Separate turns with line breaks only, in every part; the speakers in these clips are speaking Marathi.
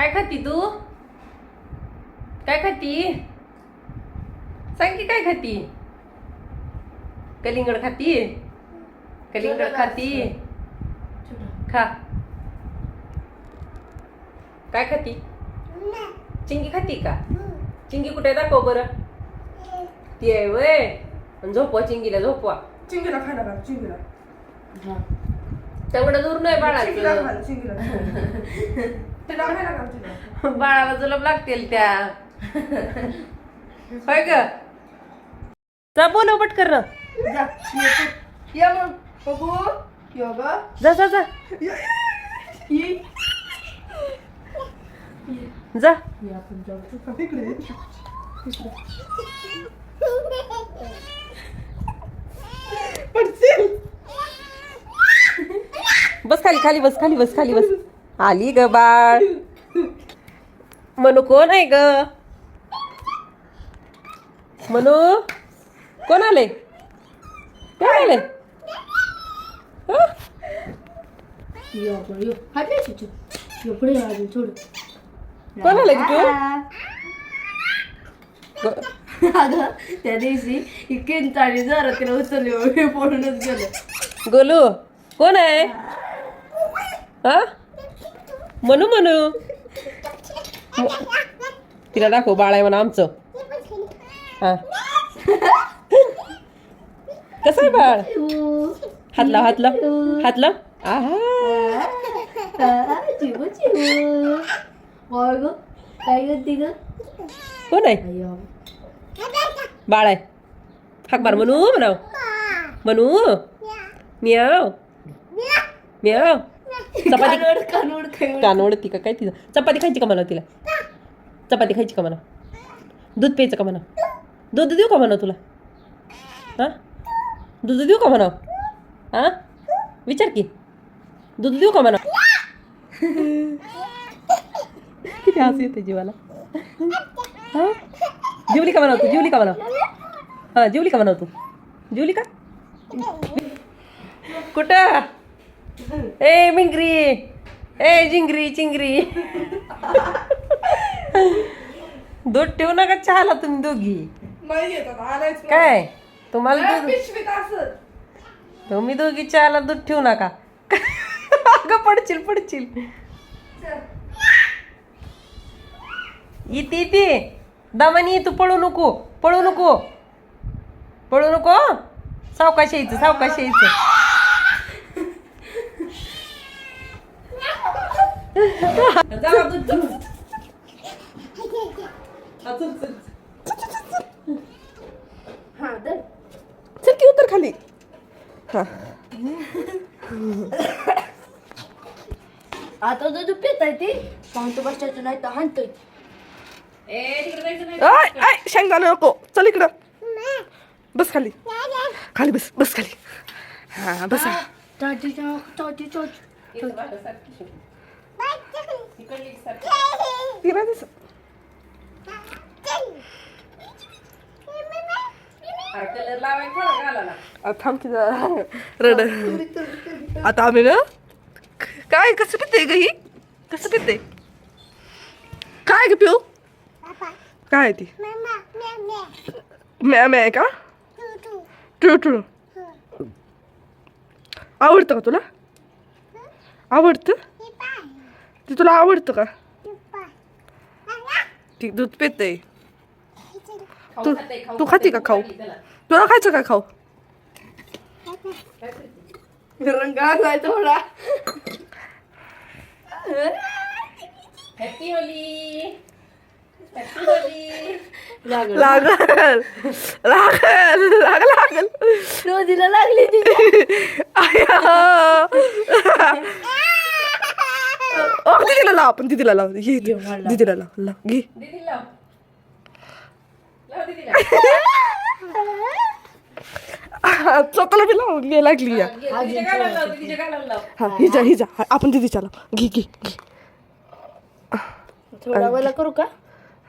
काय खाती तू? काय खाती? सांग की काय खाती? कलिंगड खाती? कलिंगड खाती? खा. काय खाती? चिंगी खाती का? चिंगी कुठे दाखव बरं. ती आहे वय. झोपवा चिंगीला झोपवा.
चिंगीला खायला घाल चिंगीला.
तेवढं दूर नाही
घाल चिंगीला. तिला तिला
बाळाला जुलाब लागतील त्या. होय ग? जा बोलव पटकर
जा, ये ये मग. बघू. यो ग.
जा जा जा.
ये.
जा.
ये आपण जाऊ. इकडे ये. पडशील.
बस खाली खाली बस खाली बस खाली बस. आली ग बाळ. मनू कोण आहे ग? मनू कोण आले कोण आले कोण आले तू?
अगं त्या दिवशी ही किंचाळी जरा तिला उचलली पडूनच गेलं.
गोलू कोण आहे? हा? मनू मनू. म- तिला दाखव बाळ आहे म्हणा आमचं. हा. कसं आहे बाळ? हात लाव हात लाव हात लाव आहा.
चिवू चिवू ग काय
कोण आहे? बाळ आहे. हाक मार मनू म्हणाव. मनू. म्याव. म्याव. चपाती
कानोड कानोड काय
कान ओढती का काय तिचं? चपाती खायची का म्हणा तिला? चपाती खायची का म्हणा? दूध प्यायचं का म्हणा? दूध देऊ का म्हणा तुला? हां? दूध देऊ का म्हणा? हां? विचार की. दूध देऊ का म्हणा? किती हसू येते जीवाला. हां? जेवली का म्हणा तू? जेवली का म्हणा? हां जेवली का म्हणा तू? जेवली का? कुठं? ए मिंगरी. ए जिंगरी चिंगरी दूध ठेवू नका चहाला तुम्ही दोघी. काय? तुम्हाला तुम्ही दोघी चहाला दूध ठेवू नका. अगं पडशील पडशील. इथे इथे. दमानी तू पळू नको पळू नको. पळू नको सावकाश यायचं सावकाश यायचं जावा दूध ठेवू. हा, चल.
हा
की उतर खाली. हा.
आता तर तू पित आहे ती सांगतो बसच्याचं नाही तर हाणतोय.
ए, तिकडे जायचं नाही.
आय आय शेंगदाणा नको. चल इकडं. बस खाली. खाली बस बस खाली. हा बस.
चाटी चाटी चाटी
तिला दिस थांब की जरा. रड. आता आम्ही ना काय कसं पिते ग ही? कसं पिते? काय ग पिऊ? काय आहे ती? मॅम आहे का? टू टू आवडतं का तुला? आवडतं? ती तुला आवडतं का? ती दूध पिते तू- तू खाते का खाऊ? तुला खायचं का खाऊ?
रंगा थोडा.
हॅपी होली
लागल.
लागल. लागल. लागल
रोजीला लागली ती.
दीदीला लाव आपण दीदीला लाव घे. दीदीला लाव. लाव घे स्वतःला बी लाव घे लागली या. हा हिजा हिजा आपण दीदीच्या लाव. घे घे घे.
थोडा वेळा करू का?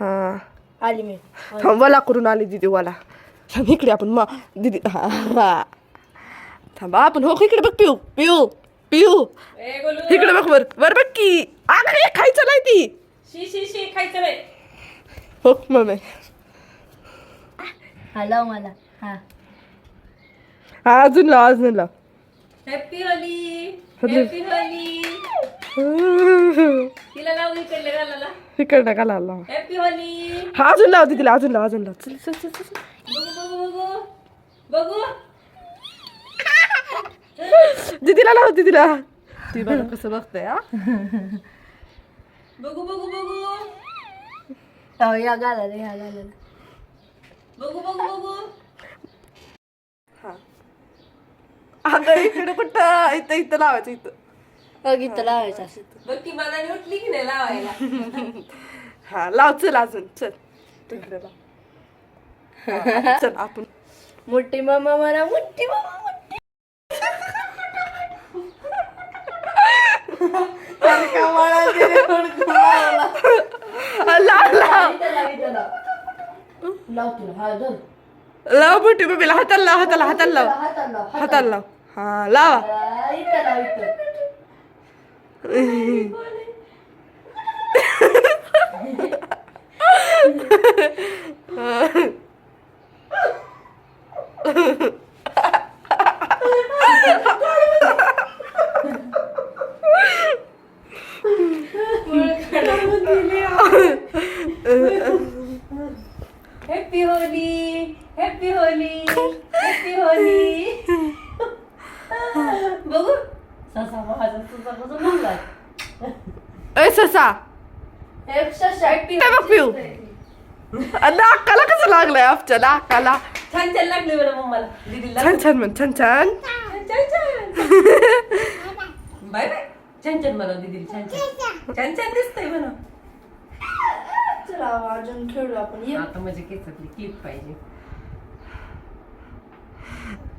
हा.
आली मी.
हा, मला करून आली दीदी वाला. थांब इकडे आपण मा दीदी हा हा. थांबा आपण हो इकडे बघ पिऊ पिऊ. पिऊ.
ए गोलू
इकडे बघ वर. वर बघ की. हे खायचं नाही ती.
शी शी शी खायचं नाही.
हो मम्मी.
हा लाव मला. हा.
हा अजून लाव अजून लाव.
हॅपी होली हॅपी होली तिला लावू
इकडनं का लाव. लाव
हॅपी होली
हा अजून लाव तिला अजून लाव अजून लाव. चल चल चल चल.
बघू बघू बघू बघू.
दीदीला लाव दीदीला. ती बघा कसं बघतंय हा?
बघू बघू बघू.
हो, या गाला या गाला
बघू बघू बघू.
अगं इकडे कुठं? इथं इथं लावायचं इथं.
गीत लावायचं असं.
बघ ती मनाने उठली की नाही लावायला.
हा लाव चल अजून चल. तिकडे लाव. हा, चल आपण.
मोठी मामा मला मोठी मामा. मोठी
लाव लाव
लाव तुला हा धर
लाव मोठी मम्मीला हाताला लाव हाताला हाताला लाव
हाताला लाव
हाताला लाव हा लावा
हा, इथं लाव इथं
happy Holi happy Holi happy Holi बघू ससा माझा तुझा कसं म्हणलाय
ए ससा
एक्सरसाइज
काय बघ पिऊ नाकाला कसं लागलंय आमच्या नाकाला
छान छान लागले बरं मम्माला दीदीला
छान छान म्हण छान छान
छान छान छान बाय बाय छान छान म्हणा दीदीला छान छान. छान छान दिसतंय म्हणा
चला अजून खेळू आपण. ये.
आता माझ्या केसातली क्लिप पाहिजे.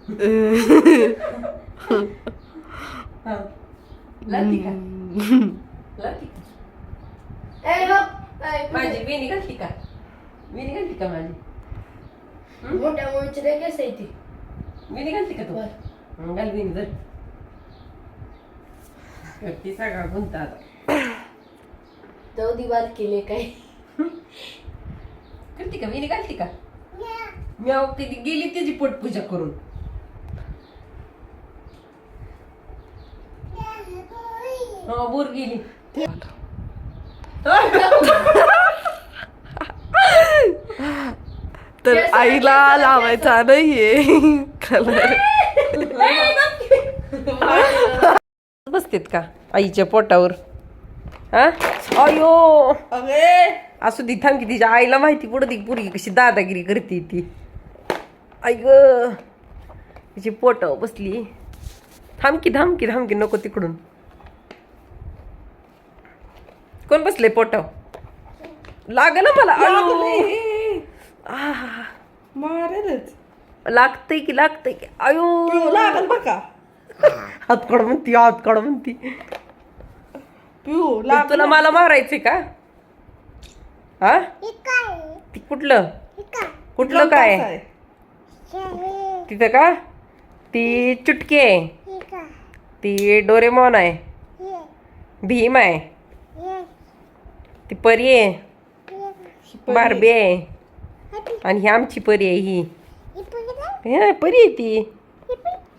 हा. लागली का? लागली का?
ए, बघ. ए,
माझी वेणी घातली का? वेणी घातली का माझी?
मोठ्या मुलीची केस आहे ती
वेणी घातली का तू. हं, घाल वेणी जर ती सगळा गुंता आता
जाऊ दे बार केले काय.
करते का? वेणी घालती का? मी अहो ती गेली त्याची पोटपूजा करून. हो बोर गेली.
तर आईला लावायचा नाहीये. कलर.
बसतेत का? आईच्या पोटावर. हा? अयो! असू दे थांब की तिच्या आईला माहिती पडत ती पोरगी कशी दादागिरी करते ती. आई ग तिची पोटावर बसली. थांब की थांब की थांब की नको तिकडून. कोण बसले पोटावर लाग ना मला? लागतंय की लागतंय की. अयो
लागल बघा.
हातकड म्हणती हातकड म्हणती.
पिऊ
तुला मला मारायचे का? हा? ती कुठलं? कुठलं काय? तिथं का? ती चुटकी आहे. ती डोरेमॉन आहे. भीम आहे. ती परी आहे. बारबी आहे. आणि ही आमची परी आहे ही. हा परी आहे ती.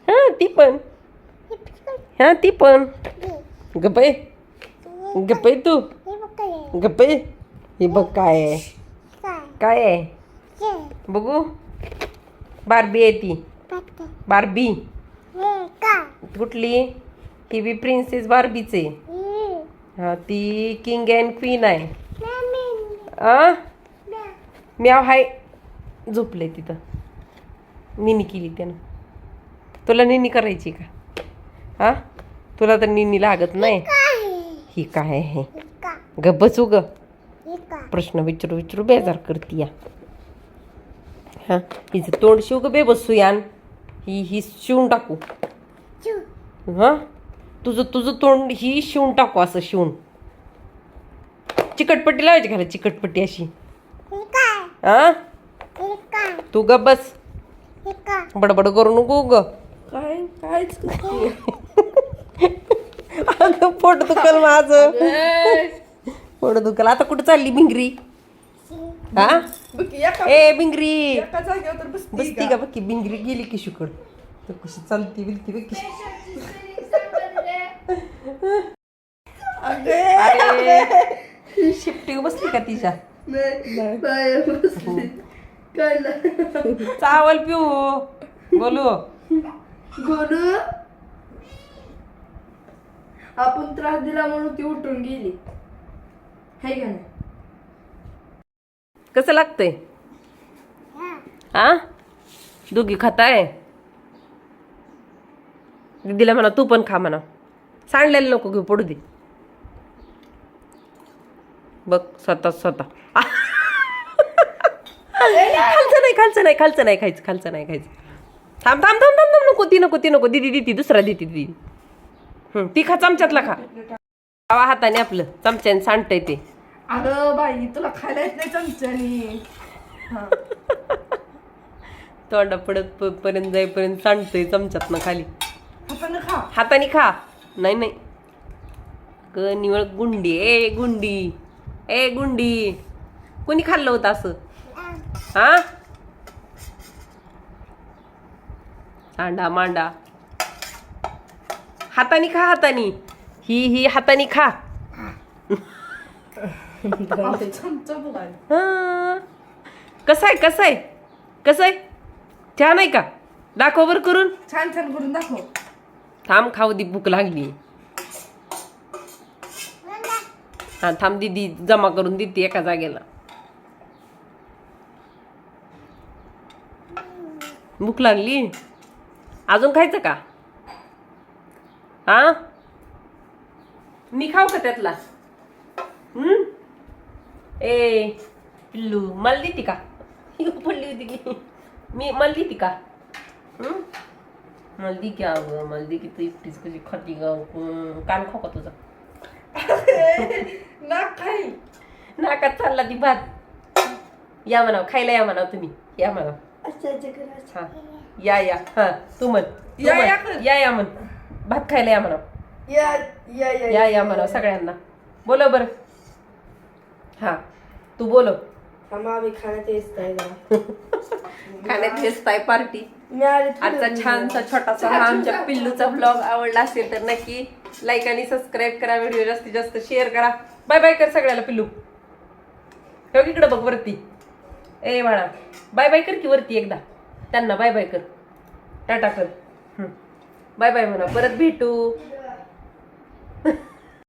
हा ती पण. हा ती पण. गप्पे गप्पे तू. गप्पे हे बघ काय आहे. काय? आहे? बघू. बारबी आहे ती. बारबी. कुठली? ही बी प्रिन्सेस बारबीच आहे. हा. ती किंग अँड क्वीन आहे. आ? म्याव हाय. झोपले तिथं. निनी केली त्यानं. तुला निनी करायची का? हा? तुला तर निनी लागत नाही. ही काय? आहे? ग बसू ग. प्रश्न विचारू विचारू बेजार करती या. हा हिचं तोंड शिव ग बे बसू यान. ही ही शिवून टाकू. हा? तुझं तुझं तोंड ही शिवून टाकू असं शिवून. चिकटपट्टी लावायची घाला चिकटपट्टी अशी? हा तू ग बस. बडबड करू नको ग.
काय कायच
अगं पोट दुखल माझं. पोट दुखल. आता कुठं चालली बिंगरी हा? ए
तर बसती
का बघ की बिंगरी गेली की शुकड तर कशी चालती बिलती बघ शिफ्टी बसली का तिच्या. चावल पिऊ. बोलू.
गोलू. आपण त्रास दिला म्हणून ती उठून गेली. हाय का नाही?
कसं लागतंय? हा? दोघी खाताय? दीदीला म्हणा तू पण खा म्हणा. सांडलेलं नको घेऊ पडू दे. बघ स्वतः स्वतः. खालचं नाही खालचं नाही खालचं नाही खायचं खालचं नाही खायचं. थांब थांब थांब थांब थांब नको ती नको ती नको. दिदी दिदी दुसरा देते दिदी. हं, ती खा चमच्यातला खा. खावा हाताने आपलं चमच्याने सांडतंय ते.
अगं बाई तुला खायला येत नाही चमच्यानी. हा.
तोंडा पडत पर्यंत जाईपर्यंत सांडतंय चमच्यातनं खाली.
आपण खा.
हाताने खा. नाही नाही. ग निवळ गुंडी. ए गुंडी. ए गुंडी. कोणी खाल्लं होतं असं? हा? सांडा मांडा. हाताने खा हाताने. ही ही हाताने खा. कसं आहे कसं आहे कसं आहे छान आहे का? दाखव बरं करून.
छान छान करून दाखव.
थांब खाऊ दी भूक लागली. हा थांब दीदी जमा करून देते एका जागेला. भूक लागली? अजून खायचं का? हा? मी खाऊ का त्यातला? हम्म? ए पिल्लू मला देते का? पडली होती की. मी मला देते का? हम्म? मल्दी क्या अगं मल्दी की तू एकटीच कशी खाती ग कान खाऊ का तुझा?
ना खाई
नाकात चालला ती भात. या म्हणाव खायला या म्हणाव तुम्ही. या म्हणाव.
अच्छा अच्छा करा
हा. या या. हा तू म्हण. तू
या,
म्हण.
या कर.
या या म्हण. भात खायला या म्हणाव
या या या
या या म्हणाव सगळ्यांना. बोलो बर. हा तू बोलो
आम्हा आम्ही खाण्यात येत जरा.
खाण्यात आहे पार्टी
मी आले थोडे
आजचा छानसा छोटासा हा आमच्या पिल्लूचा ब्लॉग आवडला असेल तर नक्की लाईक आणि सबस्क्राईब करा. व्हिडिओ जास्तीत जास्त शेअर करा. बाय बाय कर सगळ्याला पिल्लू. ठेव इकडे बघ वरती. ए बाळा बाय बाय कर की वरती एकदा. त्यांना बाय बाय कर. टाटा कर. बाय बाय म्हणा. परत भेटू.